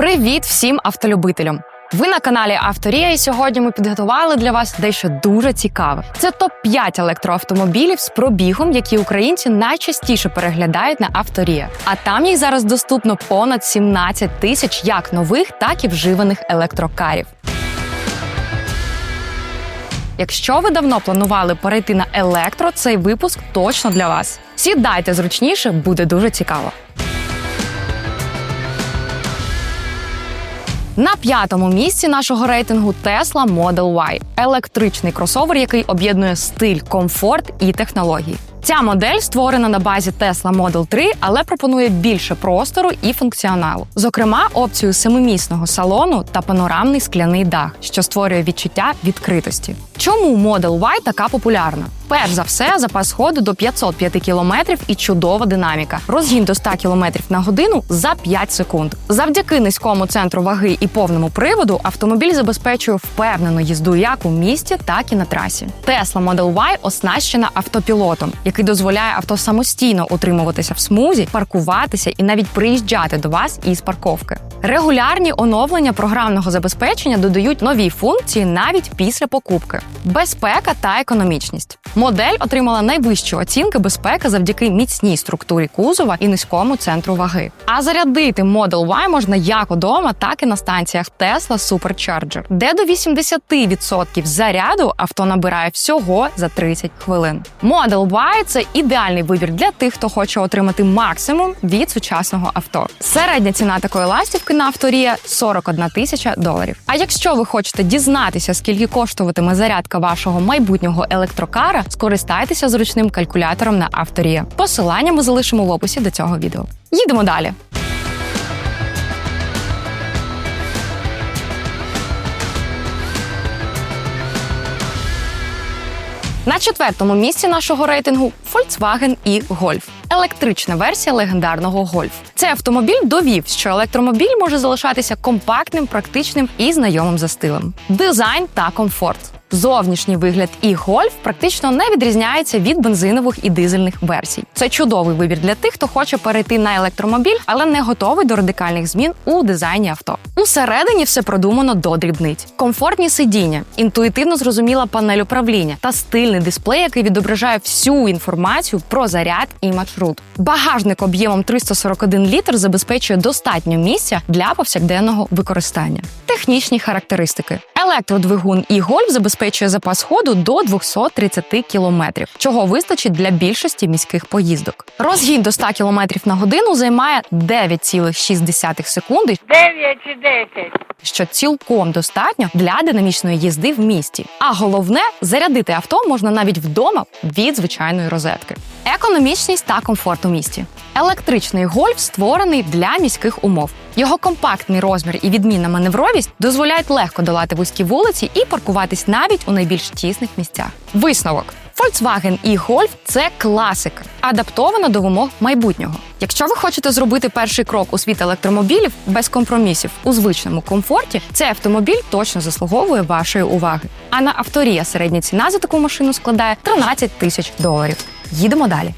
Привіт всім автолюбителям! Ви на каналі Авторія, і сьогодні ми підготували для вас дещо дуже цікаве. Це топ 5 електроавтомобілів з пробігом, які українці найчастіше переглядають на Авторія. А там їх зараз доступно понад 17 тисяч як нових, так і вживаних електрокарів. Якщо ви давно планували перейти на електро, цей випуск точно для вас. Сідайте зручніше, буде дуже цікаво. На п'ятому місці нашого рейтингу Tesla Model Y – електричний кросовер, який об'єднує стиль, комфорт і технології. Ця модель створена на базі Tesla Model 3, але пропонує більше простору і функціоналу. Зокрема, опцію семимісного салону та панорамний скляний дах, що створює відчуття відкритості. Чому Model Y така популярна? Перш за все, запас ходу до 505 км і чудова динаміка. Розгін до 100 км на годину за 5 секунд. Завдяки низькому центру ваги і повному приводу автомобіль забезпечує впевнену їзду як у місті, так і на трасі. Tesla Model Y оснащена автопілотом, який дозволяє авто самостійно утримуватися в смузі, паркуватися і навіть приїжджати до вас із парковки. Регулярні оновлення програмного забезпечення додають нові функції навіть після покупки. Безпека та економічність. Модель отримала найвищі оцінки безпеки завдяки міцній структурі кузова і низькому центру ваги. А зарядити Model Y можна як удома, так і на станціях Tesla Supercharger, де до 80% заряду авто набирає всього за 30 хвилин. Model Y – це ідеальний вибір для тих, хто хоче отримати максимум від сучасного авто. Середня ціна такої ластівки на авторія 41 тисяча доларів. А якщо ви хочете дізнатися, скільки коштуватиме зарядка вашого майбутнього електрокара, скористайтеся зручним калькулятором на авторія. Посилання ми залишимо в описі до цього відео. Їдемо далі. На четвертому місці нашого рейтингу Volkswagen і Golf. Електрична версія легендарного гольф. Цей автомобіль довів, що електромобіль може залишатися компактним, практичним і знайомим за стилем. Дизайн та комфорт. Зовнішній вигляд і гольф практично не відрізняється від бензинових і дизельних версій. Це чудовий вибір для тих, хто хоче перейти на електромобіль, але не готовий до радикальних змін у дизайні авто. Усередині все продумано до дрібниць: комфортні сидіння, інтуїтивно зрозуміла панель управління та стильний дисплей, який відображає всю інформацію про заряд і маршрут. Багажник об'ємом 341 літр забезпечує достатньо місця для повсякденного використання. Технічні характеристики: електродвигун і гольф забезпечує запас ходу до 230 км, чого вистачить для більшості міських поїздок. Розгін до 100 км на годину займає 9,6 секунди, 9 чи 10. що цілком достатньо для динамічної їзди в місті. А головне, зарядити авто можна навіть вдома від звичайної розетки. Економічність та комфорт у місті. Електричний гольф створений для міських умов. Його компактний розмір і відмінна маневровість дозволяють легко долати вузькі вулиці і паркуватись навіть у найбільш тісних місцях. Висновок. Volkswagen і Golf – це класика, адаптована до вимог майбутнього. Якщо ви хочете зробити перший крок у світ електромобілів без компромісів у звичному комфорті, цей автомобіль точно заслуговує вашої уваги. А на авторія середня ціна за таку машину складає 13 тисяч доларів. Їдемо далі.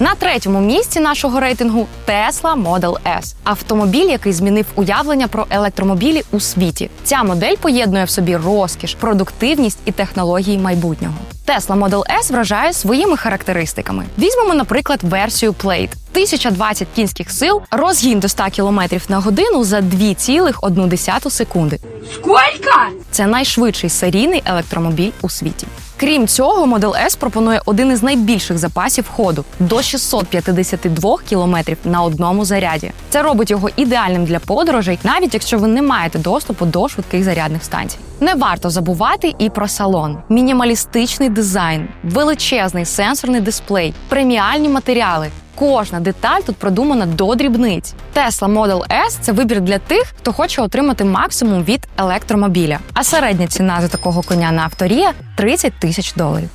На третьому місці нашого рейтингу Tesla Model S – автомобіль, який змінив уявлення про електромобілі у світі. Ця модель поєднує в собі розкіш, продуктивність і технології майбутнього. Tesla Model S вражає своїми характеристиками. Візьмемо, наприклад, версію Plate. 1020 кінських сил, розгін до 100 км на годину за 2,1 секунди. Сколько? Це найшвидший серійний електромобіль у світі. Крім цього, Model S пропонує один із найбільших запасів ходу до 652 км на одному заряді. Це робить його ідеальним для подорожей, навіть якщо ви не маєте доступу до швидких зарядних станцій. Не варто забувати і про салон: мінімалістичний дизайн, величезний сенсорний дисплей, преміальні матеріали. Кожна деталь тут продумана до дрібниць. Tesla Model S – це вибір для тих, хто хоче отримати максимум від електромобіля. А середня ціна за такого коня на авторія 30 тисяч доларів.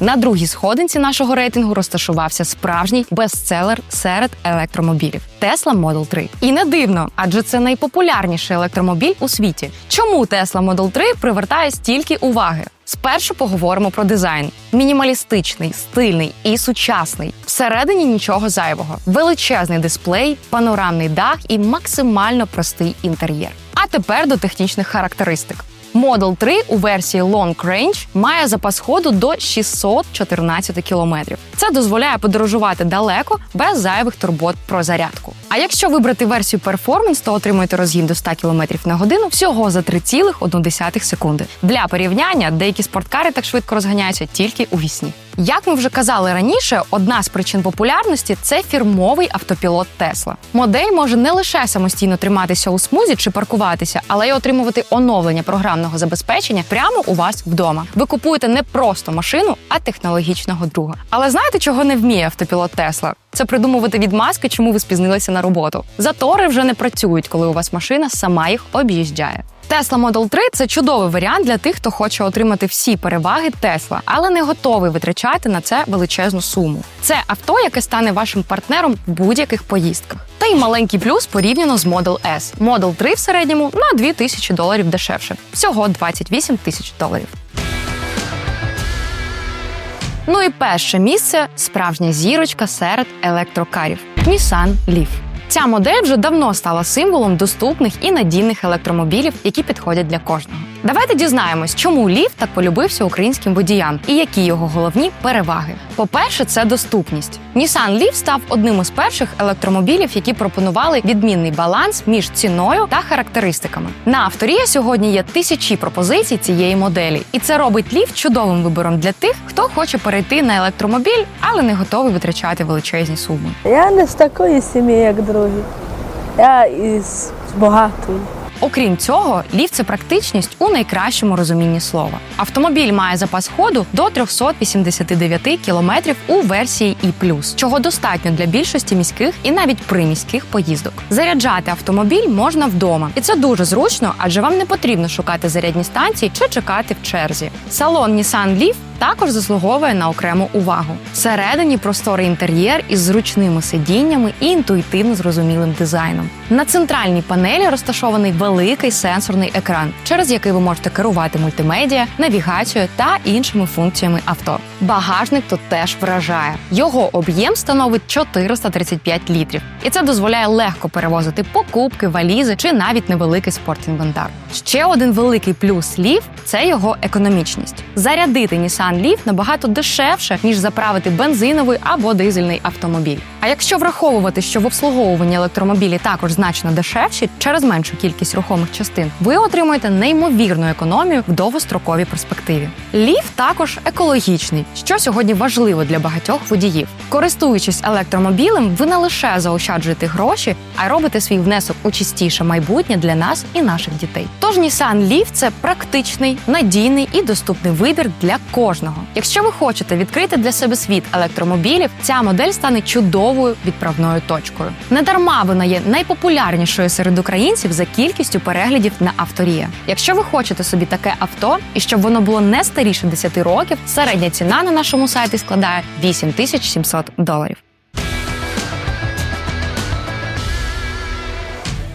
На другій сходинці нашого рейтингу розташувався справжній бестселер серед електромобілів Tesla Model 3. І не дивно, адже це найпопулярніший електромобіль у світі. Чому Tesla Model 3 привертає стільки уваги? Спершу поговоримо про дизайн: мінімалістичний, стильний і сучасний. Всередині нічого зайвого, величезний дисплей, панорамний дах і максимально простий інтер'єр. А тепер до технічних характеристик. Model 3 у версії Long Range має запас ходу до 614 кілометрів. Це дозволяє подорожувати далеко без зайвих турбот про зарядку. А якщо вибрати версію Performance, то отримуєте розгін до 100 км на годину всього за 3,1 секунди. Для порівняння деякі спорткари так швидко розганяються тільки у вісні. Як ми вже казали раніше, одна з причин популярності це фірмовий автопілот Тесла. Модель може не лише самостійно триматися у смузі чи паркуватися, але й отримувати оновлення програмного забезпечення прямо у вас вдома. Ви купуєте не просто машину, а технологічного друга. Але знаєте, чого не вміє автопілот Тесла? Це придумувати відмазки, чому ви спізнилися на роботу. Затори вже не працюють, коли у вас машина сама їх об'їжджає. Tesla Model 3 – це чудовий варіант для тих, хто хоче отримати всі переваги Tesla, але не готовий витрачати на це величезну суму. Це авто, яке стане вашим партнером в будь-яких поїздках. Та й маленький плюс порівняно з Model S. Model 3 в середньому на 2 тисячі доларів дешевше, всього 28 тисяч доларів. Ну і перше місце справжня зірочка серед електрокарів Nissan Leaf. Ця модель вже давно стала символом доступних і надійних електромобілів, які підходять для кожного. Давайте дізнаємось, чому Leaf так полюбився українським водіям і які його головні переваги. По-перше, це доступність. Nissan Leaf став одним із перших електромобілів, які пропонували відмінний баланс між ціною та характеристиками. На авторія сьогодні є тисячі пропозицій цієї моделі, і це робить Leaf чудовим вибором для тих, хто хоче перейти на електромобіль, але не готовий витрачати величезні суми. Я не з такої сім'ї, як другі. Я із багатої. Окрім цього, ліфт це практичність у найкращому розумінні слова. Автомобіль має запас ходу до 389 кілометрів у версії І+, чого достатньо для більшості міських і навіть приміських поїздок. Заряджати автомобіль можна вдома, і це дуже зручно, адже вам не потрібно шукати зарядні станції чи чекати в черзі. Салон Nissan Leaf також заслуговує на окрему увагу. Всередині просторий інтер'єр із зручними сидіннями і інтуїтивно зрозумілим дизайном. На центральній панелі розташований великий сенсорний екран, через який ви можете керувати мультимедіа, навігацією та іншими функціями авто. Багажник тут теж вражає. Його об'єм становить 435 літрів, і це дозволяє легко перевозити покупки, валізи чи навіть невеликий спортінвентар. Ще один великий плюс Leaf – це його економічність. Зарядити Nissan Leaf набагато дешевше, ніж заправити бензиновий або дизельний автомобіль. А якщо враховувати, що в обслуговуванні електромобілі також значно дешевші через меншу кількість рухомих частин, ви отримуєте неймовірну економію в довгостроковій перспективі. Leaf також екологічний, що сьогодні важливо для багатьох водіїв. Користуючись електромобілем, ви не лише заощаджуєте гроші, а й робите свій внесок у чистіше майбутнє для нас і наших дітей. Тож Nissan Leaf – це практичний, надійний і доступний вибір для кожного. Якщо ви хочете відкрити для себе світ електромобілів, ця модель стане чудовою відправною точкою. Недарма вона є найпопулярнішою серед українців за кількістю переглядів на авторія. Якщо ви хочете собі таке авто, і щоб воно було не старіше 10 років, середня ціна на нашому сайті складає 8700 доларів.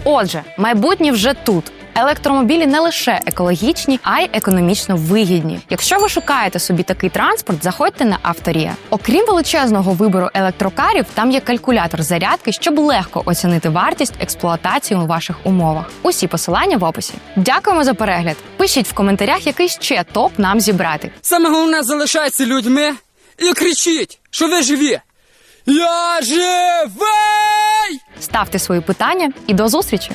Отже, майбутнє вже тут. Електромобілі не лише екологічні, а й економічно вигідні. Якщо ви шукаєте собі такий транспорт, заходьте на авторія. Окрім величезного вибору електрокарів, там є калькулятор зарядки, щоб легко оцінити вартість експлуатації у ваших умовах. Усі посилання в описі. Дякуємо за перегляд. Пишіть в коментарях, який ще топ нам зібрати. Саме головне залишайтеся людьми і кричіть, що ви живі. Я живий! Ставте свої питання і до зустрічі!